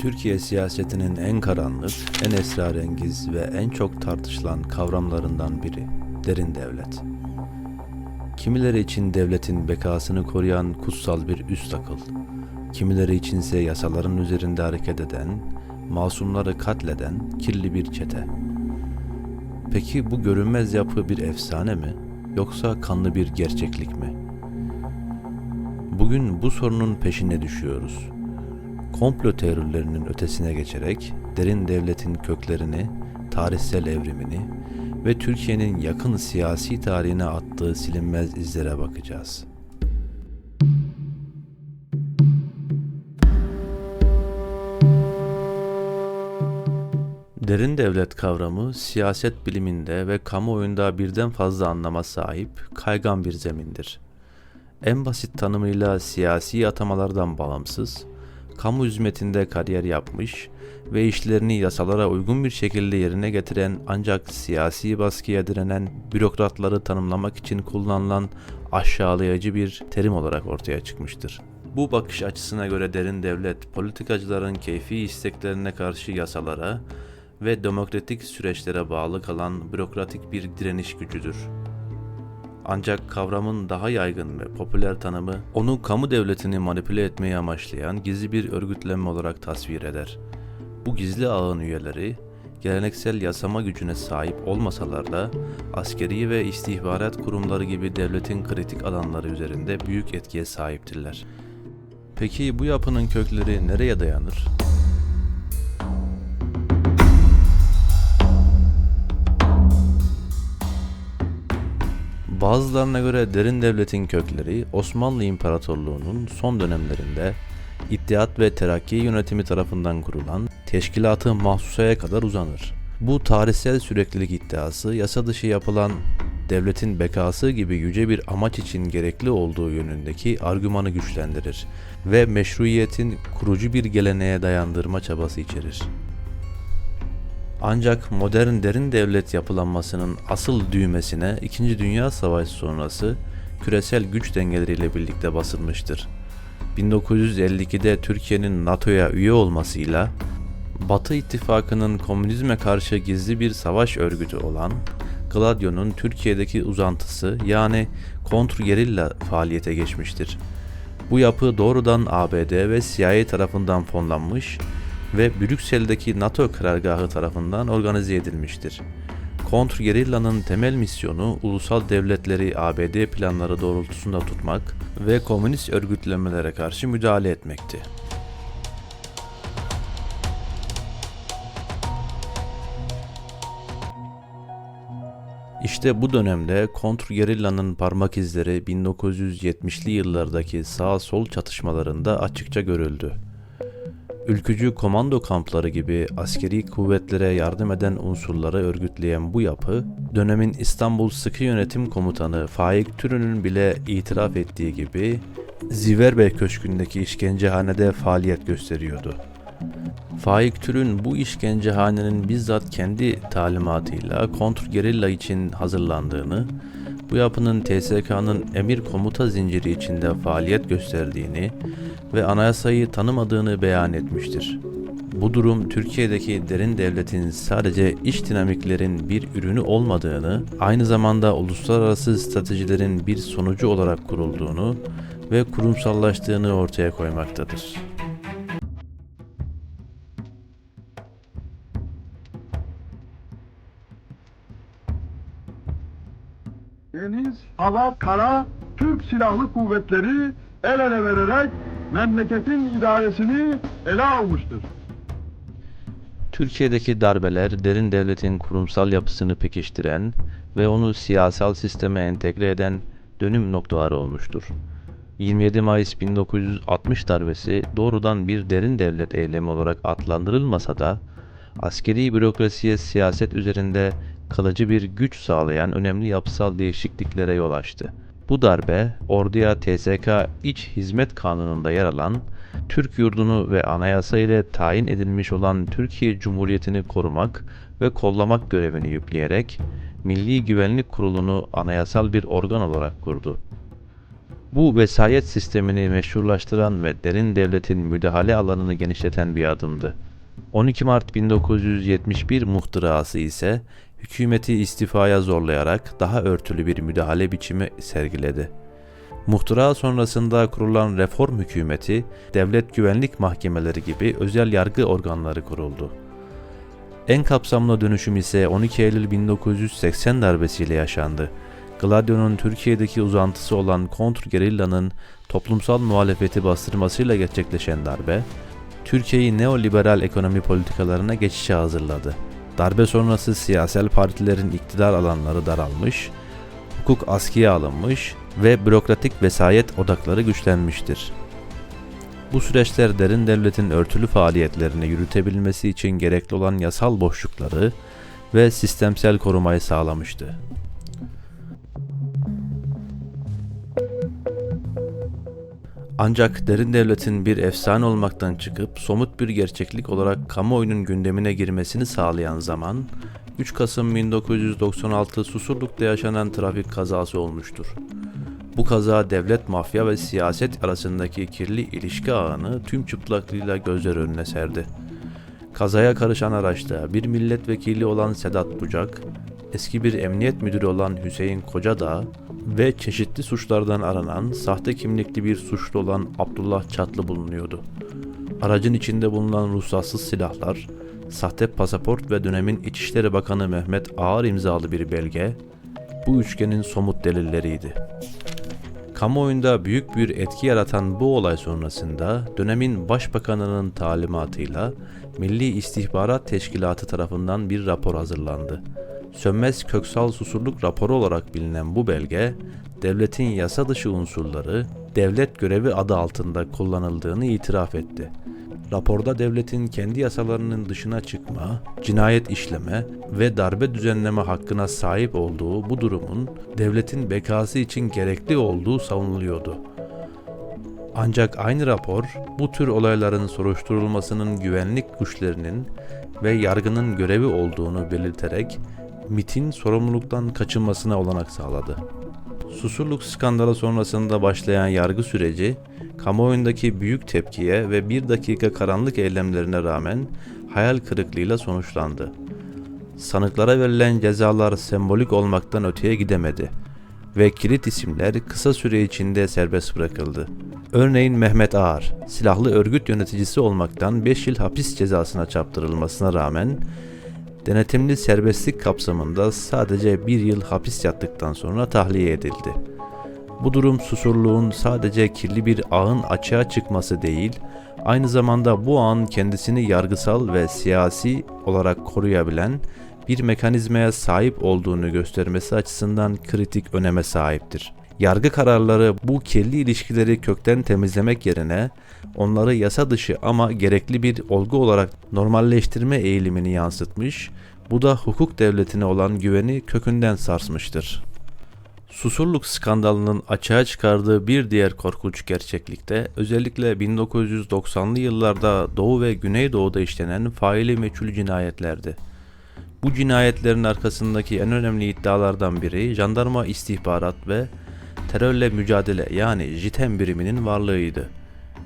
Türkiye siyasetinin en karanlık, en esrarengiz ve en çok tartışılan kavramlarından biri derin devlet. Kimileri için devletin bekasını koruyan kutsal bir üst akıl, kimileri içinse yasaların üzerinde hareket eden, masumları katleden kirli bir çete. Peki bu görünmez yapı bir efsane mi yoksa kanlı bir gerçeklik mi? Bugün bu sorunun peşine düşüyoruz komplo teorilerinin ötesine geçerek derin devletin köklerini, tarihsel evrimini ve Türkiye'nin yakın siyasi tarihine attığı silinmez izlere bakacağız. Derin devlet kavramı siyaset biliminde ve kamuoyunda birden fazla anlama sahip kaygan bir zemindir. En basit tanımıyla siyasi atamalardan bağımsız, kamu hizmetinde kariyer yapmış ve işlerini yasalara uygun bir şekilde yerine getiren ancak siyasi baskıya direnen bürokratları tanımlamak için kullanılan aşağılayıcı bir terim olarak ortaya çıkmıştır. Bu bakış açısına göre derin devlet, politikacıların keyfi isteklerine karşı yasalara ve demokratik süreçlere bağlı kalan bürokratik bir direniş gücüdür. Ancak kavramın daha yaygın ve popüler tanımı onu kamu devletini manipüle etmeyi amaçlayan gizli bir örgütlenme olarak tasvir eder. Bu gizli ağın üyeleri geleneksel yasama gücüne sahip olmasalar da askeri ve istihbarat kurumları gibi devletin kritik alanları üzerinde büyük etkiye sahiptirler. Peki bu yapının kökleri nereye dayanır? Bazılarına göre derin devletin kökleri Osmanlı İmparatorluğu'nun son dönemlerinde İttihat ve Terakki yönetimi tarafından kurulan Teşkilat-ı Mahsusa'ya kadar uzanır. Bu tarihsel süreklilik iddiası yasa dışı yapılan devletin bekası gibi yüce bir amaç için gerekli olduğu yönündeki argümanı güçlendirir ve meşruiyetin kurucu bir geleneğe dayandırma çabası içerir. Ancak modern derin devlet yapılanmasının asıl düğmesine 2. Dünya Savaşı sonrası küresel güç dengeleriyle birlikte basılmıştır. 1952'de Türkiye'nin NATO'ya üye olmasıyla Batı İttifakı'nın komünizme karşı gizli bir savaş örgütü olan Gladio'nun Türkiye'deki uzantısı yani kontrgerilla faaliyete geçmiştir. Bu yapı doğrudan ABD ve CIA tarafından fonlanmış ve Brüksel'deki NATO karargahı tarafından organize edilmiştir. Kontrgerilla'nın temel misyonu ulusal devletleri ABD planları doğrultusunda tutmak ve komünist örgütlenmelere karşı müdahale etmekti. İşte bu dönemde kontrgerilla'nın parmak izleri 1970'li yıllardaki sağ-sol çatışmalarında açıkça görüldü. Ülkücü komando kampları gibi askeri kuvvetlere yardım eden unsurları örgütleyen bu yapı, dönemin İstanbul Sıkı Yönetim Komutanı Faik Türün'ün bile itiraf ettiği gibi Ziverbey Köşkü'ndeki işkencehanede faaliyet gösteriyordu. Faik Türün bu işkencehanenin bizzat kendi talimatıyla kontrgerilla için hazırlandığını, bu yapının TSK'nın emir komuta zinciri içinde faaliyet gösterdiğini ve anayasayı tanımadığını beyan etmiştir. Bu durum Türkiye'deki derin devletin sadece iç dinamiklerin bir ürünü olmadığını, aynı zamanda uluslararası stratejilerin bir sonucu olarak kurulduğunu ve kurumsallaştığını ortaya koymaktadır. Deniz, hava, kara, Türk Silahlı Kuvvetleri el ele vererek memleketin idaresini ele almıştır. Türkiye'deki darbeler derin devletin kurumsal yapısını pekiştiren ve onu siyasal sisteme entegre eden dönüm noktaları olmuştur. 27 Mayıs 1960 darbesi doğrudan bir derin devlet eylemi olarak adlandırılmasa da askeri bürokrasiye siyaset üzerinde kalıcı bir güç sağlayan önemli yapısal değişikliklere yol açtı. Bu darbe orduya TSK İç Hizmet Kanunu'nda yer alan Türk yurdunu ve anayasa ile tayin edilmiş olan Türkiye Cumhuriyeti'ni korumak ve kollamak görevini yükleyerek Milli Güvenlik Kurulu'nu anayasal bir organ olarak kurdu. Bu vesayet sistemini meşrulaştıran ve derin devletin müdahale alanını genişleten bir adımdı. 12 Mart 1971 muhtırası ise hükümeti istifaya zorlayarak daha örtülü bir müdahale biçimi sergiledi. Muhtıra sonrasında kurulan reform hükümeti, devlet güvenlik mahkemeleri gibi özel yargı organları kuruldu. En kapsamlı dönüşüm ise 12 Eylül 1980 darbesiyle yaşandı. Gladio'nun Türkiye'deki uzantısı olan kontrgerillanın toplumsal muhalefeti bastırmasıyla gerçekleşen darbe, Türkiye'yi neoliberal ekonomi politikalarına geçişe hazırladı. Darbe sonrası siyasal partilerin iktidar alanları daralmış, hukuk askıya alınmış ve bürokratik vesayet odakları güçlenmiştir. Bu süreçler derin devletin örtülü faaliyetlerini yürütebilmesi için gerekli olan yasal boşlukları ve sistemsel korumayı sağlamıştı. Ancak derin devletin bir efsane olmaktan çıkıp somut bir gerçeklik olarak kamuoyunun gündemine girmesini sağlayan zaman 3 Kasım 1996 Susurluk'ta yaşanan trafik kazası olmuştur. Bu kaza devlet, mafya ve siyaset arasındaki kirli ilişki ağını tüm çıplaklığıyla gözler önüne serdi. Kazaya karışan araçta bir milletvekili olan Sedat Bucak, eski bir emniyet müdürü olan Hüseyin Kocadağ ve çeşitli suçlardan aranan sahte kimlikli bir suçlu olan Abdullah Çatlı bulunuyordu. Aracın içinde bulunan ruhsatsız silahlar, sahte pasaport ve dönemin İçişleri Bakanı Mehmet Ağar imzalı bir belge, bu üçgenin somut delilleriydi. Kamuoyunda büyük bir etki yaratan bu olay sonrasında dönemin başbakanının talimatıyla Milli İstihbarat Teşkilatı tarafından bir rapor hazırlandı. Sönmez Köksal Susurluk raporu olarak bilinen bu belge, devletin yasa dışı unsurları devlet görevi adı altında kullanıldığını itiraf etti. Raporda devletin kendi yasalarının dışına çıkma, cinayet işleme ve darbe düzenleme hakkına sahip olduğu bu durumun devletin bekası için gerekli olduğu savunuluyordu. Ancak aynı rapor bu tür olayların soruşturulmasının güvenlik güçlerinin ve yargının görevi olduğunu belirterek MIT'in sorumluluktan kaçınmasına olanak sağladı. Susurluk skandalı sonrasında başlayan yargı süreci, kamuoyundaki büyük tepkiye ve bir dakika karanlık eylemlerine rağmen hayal kırıklığıyla sonuçlandı. Sanıklara verilen cezalar sembolik olmaktan öteye gidemedi ve kilit isimler kısa süre içinde serbest bırakıldı. Örneğin Mehmet Ağar, silahlı örgüt yöneticisi olmaktan 5 yıl hapis cezasına çarptırılmasına rağmen denetimli serbestlik kapsamında sadece bir yıl hapis yattıktan sonra tahliye edildi. Bu durum susurluğun sadece kirli bir ağın açığa çıkması değil, aynı zamanda bu ağın kendisini yargısal ve siyasi olarak koruyabilen bir mekanizmaya sahip olduğunu göstermesi açısından kritik öneme sahiptir. Yargı kararları bu kirli ilişkileri kökten temizlemek yerine onları yasa dışı ama gerekli bir olgu olarak normalleştirme eğilimini yansıtmış, bu da hukuk devletine olan güveni kökünden sarsmıştır. Susurluk skandalının açığa çıkardığı bir diğer korkunç gerçeklikte özellikle 1990'lı yıllarda Doğu ve Güneydoğu'da işlenen faili meçhul cinayetlerdi. Bu cinayetlerin arkasındaki en önemli iddialardan biri jandarma istihbarat ve terörle mücadele yani JITEM biriminin varlığıydı.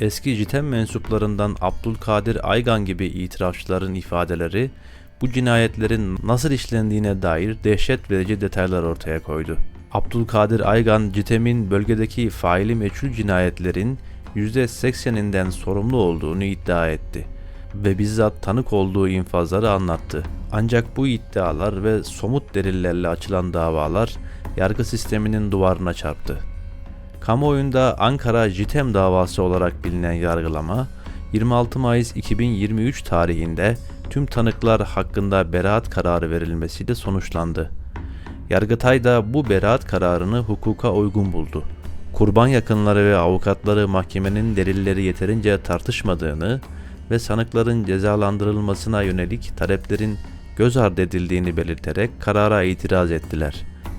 Eski JITEM mensuplarından Abdülkadir Aygan gibi itirafçıların ifadeleri bu cinayetlerin nasıl işlendiğine dair dehşet verici detaylar ortaya koydu. Abdülkadir Aygan, JITEM'in bölgedeki faili meçhul cinayetlerin %80'inden sorumlu olduğunu iddia etti ve bizzat tanık olduğu infazları anlattı. Ancak bu iddialar ve somut delillerle açılan davalar yargı sisteminin duvarına çarptı. Kamuoyunda Ankara JITEM davası olarak bilinen yargılama 26 Mayıs 2023 tarihinde tüm tanıklar hakkında beraat kararı verilmesiyle sonuçlandı. Yargıtay da bu beraat kararını hukuka uygun buldu. Kurban yakınları ve avukatları mahkemenin delilleri yeterince tartışmadığını ve sanıkların cezalandırılmasına yönelik taleplerin göz ardı edildiğini belirterek karara itiraz ettiler.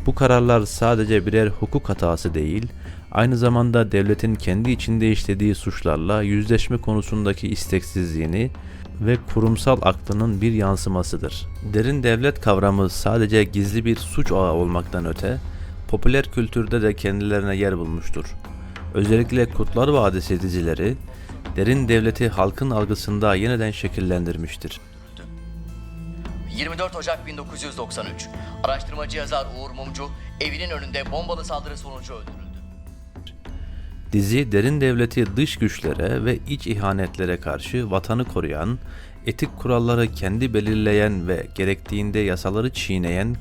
Bu kararlar sadece birer hukuk hatası değil, aynı zamanda devletin kendi içinde işlediği suçlarla yüzleşme konusundaki isteksizliğini ve kurumsal aklının bir yansımasıdır. Derin devlet kavramı sadece gizli bir suç ağı olmaktan öte, popüler kültürde de kendilerine yer bulmuştur. Özellikle Kurtlar Vadisi dizileri derin devleti halkın algısında yeniden şekillendirmiştir. 24 Ocak 1993. Araştırmacı yazar Uğur Mumcu evinin önünde bombalı saldırı sonucu öldürüldü. Dizi derin devleti dış güçlere ve iç ihanetlere karşı vatanı koruyan, etik kuralları kendi belirleyen ve gerektiğinde yasaları çiğneyen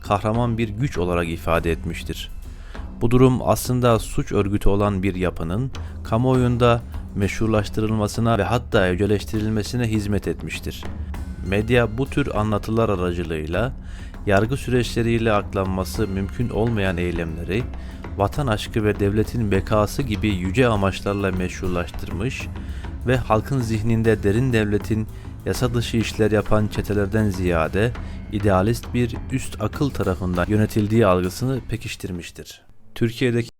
kahraman bir güç olarak ifade etmiştir. Bu durum aslında suç örgütü olan bir yapının kamuoyunda meşrulaştırılmasına ve hatta yüceleştirilmesine hizmet etmiştir. Medya bu tür anlatılar aracılığıyla yargı süreçleriyle aklanması mümkün olmayan eylemleri vatan aşkı ve devletin bekası gibi yüce amaçlarla meşrulaştırmış ve halkın zihninde derin devletin yasa dışı işler yapan çetelerden ziyade idealist bir üst akıl tarafından yönetildiği algısını pekiştirmiştir. Türkiye'deki